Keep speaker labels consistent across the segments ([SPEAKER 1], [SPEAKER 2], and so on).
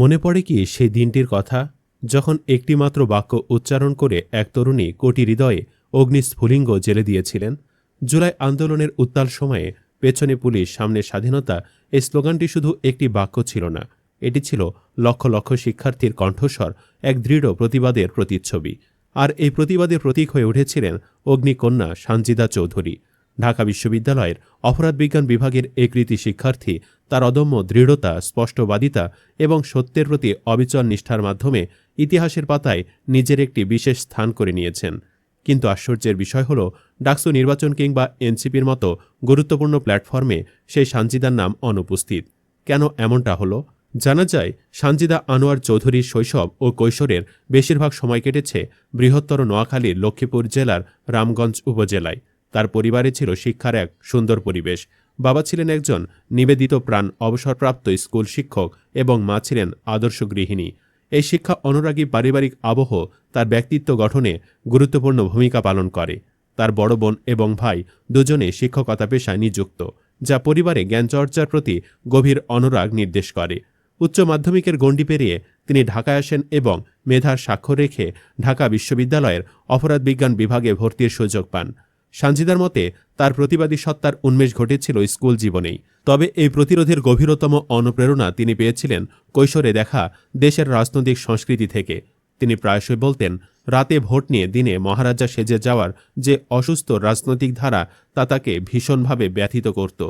[SPEAKER 1] মনে পড়ে কি সেই দিনটির কথা? যখন একটিমাত্র বাক্য উচ্চারণ করে এক তরুণী কোটি হৃদয়ে অগ্নিস্ফুলিঙ্গ জেলে দিয়েছিলেন, জুলাই আন্দোলনের উত্তাল সময়ে পেছনে পুলিশ সামনে স্বাধীনতা এই স্লোগানটি শুধু একটি বাক্য ছিল না, এটি ছিল লক্ষ লক্ষ শিক্ষার্থীর কণ্ঠস্বর এক দৃঢ় প্রতিবাদের প্রতিচ্ছবি। আর এই প্রতিবাদের প্রতীক হয়ে উঠেছিলেন অগ্নিকন্যা সানজিদা চৌধুরী। ঢাকা বিশ্ববিদ্যালয়ের অপরাধ বিজ্ঞান বিভাগের এ কৃতি শিক্ষার্থী, তার অদম্য দৃঢ়তা, স্পষ্টবাদিতা এবং সত্যের প্রতি অবিচল নিষ্ঠার মাধ্যমে ইতিহাসের পাতায় নিজের একটি বিশেষ স্থান করে নিয়েছেন। কিন্তু আশ্চর্যের বিষয় হল, ডাকসু নির্বাচন কিংবা এনসিপির মতো গুরুত্বপূর্ণ প্ল্যাটফর্মে সেই সানজিদার নাম অনুপস্থিত। কেন এমনটা হলো? জানা যায়, সানজিদা আনোয়ার চৌধুরীর শৈশব ও কৈশোরের বেশিরভাগ সময় কেটেছে বৃহত্তর নোয়াখালীর লক্ষ্মীপুর জেলার রামগঞ্জ উপজেলায়। তার পরিবারে ছিল শিক্ষার এক সুন্দর পরিবেশ। বাবা ছিলেন একজন নিবেদিত প্রাণ অবসরপ্রাপ্ত স্কুল শিক্ষক এবং মা ছিলেন আদর্শ গৃহিণী। এই শিক্ষা অনুরাগী পারিবারিক আবহ তার ব্যক্তিত্ব গঠনে গুরুত্বপূর্ণ ভূমিকা পালন করে। তার বড় বোন এবং ভাই দুজনে শিক্ষকতা পেশায় নিযুক্ত, যা পরিবারে জ্ঞানচর্চার প্রতি গভীর অনুরাগ নির্দেশ করে। উচ্চ মাধ্যমিকের গণ্ডি পেরিয়ে তিনি ঢাকায় আসেন এবং মেধার স্বাক্ষর রেখে ঢাকা বিশ্ববিদ্যালয়ের অপরাধ বিজ্ঞান বিভাগে ভর্তির সুযোগ পান। সানজিদার মতে, তার প্রতিবাদী সত্তার উন্মেষ ঘটেছিল স্কুল জীবনেই। তবে এই প্রতিরোধের গভীরতম অনুপ্রেরণা তিনি পেয়েছিলেন কৈশোরে দেখা দেশের রাজনৈতিক সংস্কৃতি থেকে। তিনি প্রায়শই বলতেন, রাতে ভোট নিয়ে দিনে মহারাজা সেজে যাওয়ার যে অসুস্থ রাজনৈতিক ধারা, তা তাকে ভীষণভাবে ব্যথিত করত।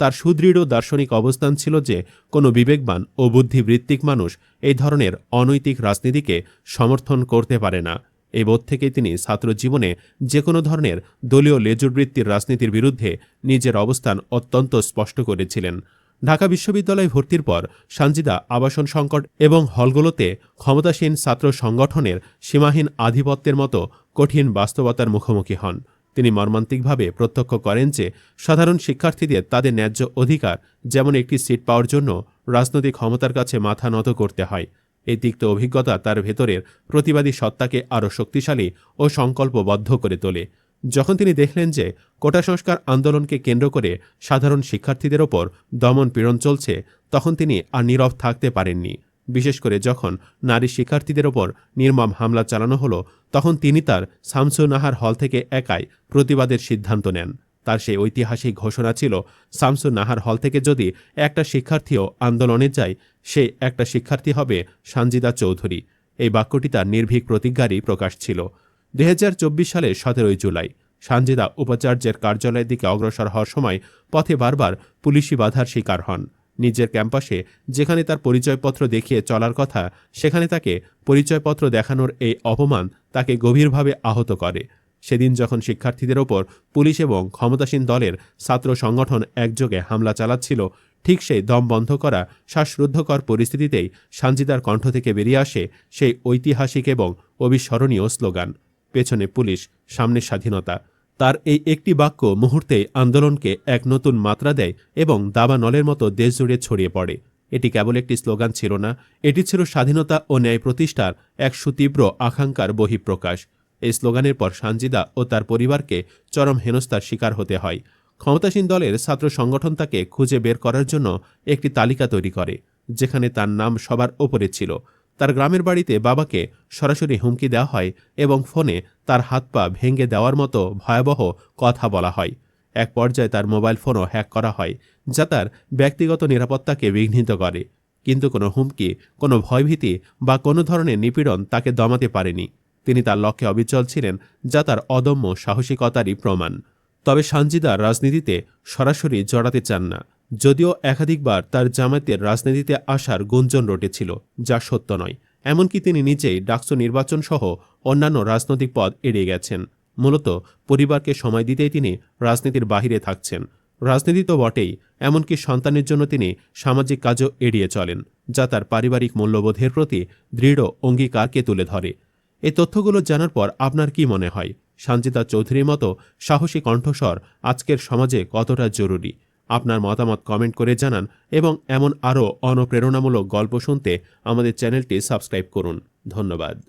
[SPEAKER 1] তার সুদৃঢ় দার্শনিক অবস্থান ছিল যে, কোনো বিবেকবান ও বুদ্ধিবৃত্তিক মানুষ এই ধরনের অনৈতিক রাজনীতিকে সমর্থন করতে পারে না। এই বোধ থেকেই তিনি ছাত্র জীবনে যে কোনো ধরনের দলীয় লেজুরবৃত্তির রাজনীতির বিরুদ্ধে নিজের অবস্থান অত্যন্ত স্পষ্ট করেছিলেন। ঢাকা বিশ্ববিদ্যালয়ে ভর্তির পর সানজিদা আবাসন সংকট এবং হলগুলোতে ক্ষমতাসীন ছাত্র সংগঠনের সীমাহীন আধিপত্যের মতো কঠিন বাস্তবতার মুখোমুখি হন। তিনি মর্মান্তিকভাবে প্রত্যক্ষ করেন যে সাধারণ শিক্ষার্থীদের তাদের ন্যায্য অধিকার যেমন একটি সিট পাওয়ার জন্য রাজনৈতিক ক্ষমতার কাছে মাথা নত করতে হয় এই তিক্ত অভিজ্ঞতা তার ভেতরের প্রতিবাদী সত্তাকে আরও শক্তিশালী ও সংকল্পবদ্ধ করে তোলে। যখন তিনি দেখলেন যে কোটা সংস্কার আন্দোলনকে কেন্দ্র করে সাধারণ শিক্ষার্থীদের ওপর দমন পীড়ন চলছে, তখন তিনি আর নীরব থাকতে পারেননি। বিশেষ করে যখন নারী শিক্ষার্থীদের ওপর নির্মম হামলা চালানো হলো, তখন তিনি তার শামসু নাহার হল থেকে একাই প্রতিবাদের সিদ্ধান্ত নেন। তার সেই ঐতিহাসিক ঘোষণা ছিল শামসু নাহার হল থেকে যদি একটা শিক্ষার্থীও আন্দোলনে যায়, সে একটা শিক্ষার্থী হবে সানজিদা চৌধুরী। এই বাক্যটি তার নির্ভীক প্রতিজ্ঞারই প্রকাশ ছিল। দুই হাজার চব্বিশ সালের সতেরোই জুলাই, সানজিদা উপাচার্যের কার্যালয়ের দিকে অগ্রসর হওয়ার সময় পথে বারবার পুলিশি বাধার শিকার হন। নিজের ক্যাম্পাসে যেখানে তার পরিচয়পত্র দেখিয়ে চলার কথা, সেখানে তাকে পরিচয়পত্র দেখানোর এই অপমান তাকে গভীরভাবে আহত করে। সেদিন যখন শিক্ষার্থীদের ওপর পুলিশ এবং ক্ষমতাসীন দলের ছাত্র সংগঠন একযোগে হামলা চালাচ্ছিল, ঠিক সেই দম বন্ধ করা শ্বাসরুদ্ধকর পরিস্থিতিতেই সানজিদার কণ্ঠ থেকে বেরিয়ে আসে সেই ঐতিহাসিক এবং অবিস্মরণীয় স্লোগান, পেছনে পুলিশ, সামনে স্বাধীনতা। তার এই একটি বাক্য মুহূর্তেই আন্দোলনকে এক নতুন মাত্রা দেয় এবং দাবানলের মতো দেশজুড়ে ছড়িয়ে পড়ে। এটি কেবল একটি স্লোগান ছিল না, এটি ছিল স্বাধীনতা ও ন্যায় প্রতিষ্ঠার এক সুতীব্র আকাঙ্ক্ষার বহিঃপ্রকাশ। এই স্লোগানের পর সানজিদা ও তার পরিবারকে চরম হেনস্থার শিকার হতে হয়। ক্ষমতাসীন দলের ছাত্র সংগঠন তাকে খুঁজে বের করার জন্য একটি তালিকা তৈরি করে, যেখানে তার নাম সবার ওপরে ছিল। তার গ্রামের বাড়িতে বাবাকে সরাসরি হুমকি দেওয়া হয় এবং ফোনে তার হাত পা ভেঙে দেওয়ার মতো ভয়াবহ কথা বলা হয়। এক পর্যায়ে তার মোবাইল ফোনও হ্যাক করা হয়, যা তার ব্যক্তিগত নিরাপত্তাকে বিঘ্নিত করে। কিন্তু কোনো হুমকি, কোনো ভয়ভীতি বা কোনো ধরনের নিপীড়ন তাকে দমাতে পারেনি। তিনি তার লক্ষ্যে অবিচল ছিলেন, যা তার অদম্য সাহসিকতারই প্রমাণ। তবে সানজিদা রাজনীতিতে সরাসরি জড়াতে চান না, যদিও একাধিকবার তার জামায়াতের রাজনীতিতে আসার গুঞ্জন রটেছিল, যা সত্য নয়। এমনকি তিনি নিজেই ডাকসু নির্বাচন সহ অন্যান্য রাজনৈতিক পদ এড়িয়ে গেছেন। মূলত পরিবারকে সময় দিতেই তিনি রাজনীতির বাহিরে থাকছেন। রাজনীতি তো বটেই, এমনকি সন্তানের জন্য তিনি সামাজিক কাজও এড়িয়ে চলেন, যা তার পারিবারিক মূল্যবোধের প্রতি দৃঢ় অঙ্গীকারকে তুলে ধরে। এই তথ্যগুলো জানার পর আপনার কি মনে হয়? সঞ্জিতা চৌধুরীর মতো সাহসী কণ্ঠস্বর আজকের সমাজে কতটা জরুরি? আপনার মতামত কমেন্ট করে জানান এবং এমন আরও অনুপ্রেরণামূলক গল্প শুনতে আমাদের চ্যানেলটি সাবস্ক্রাইব করুন। ধন্যবাদ।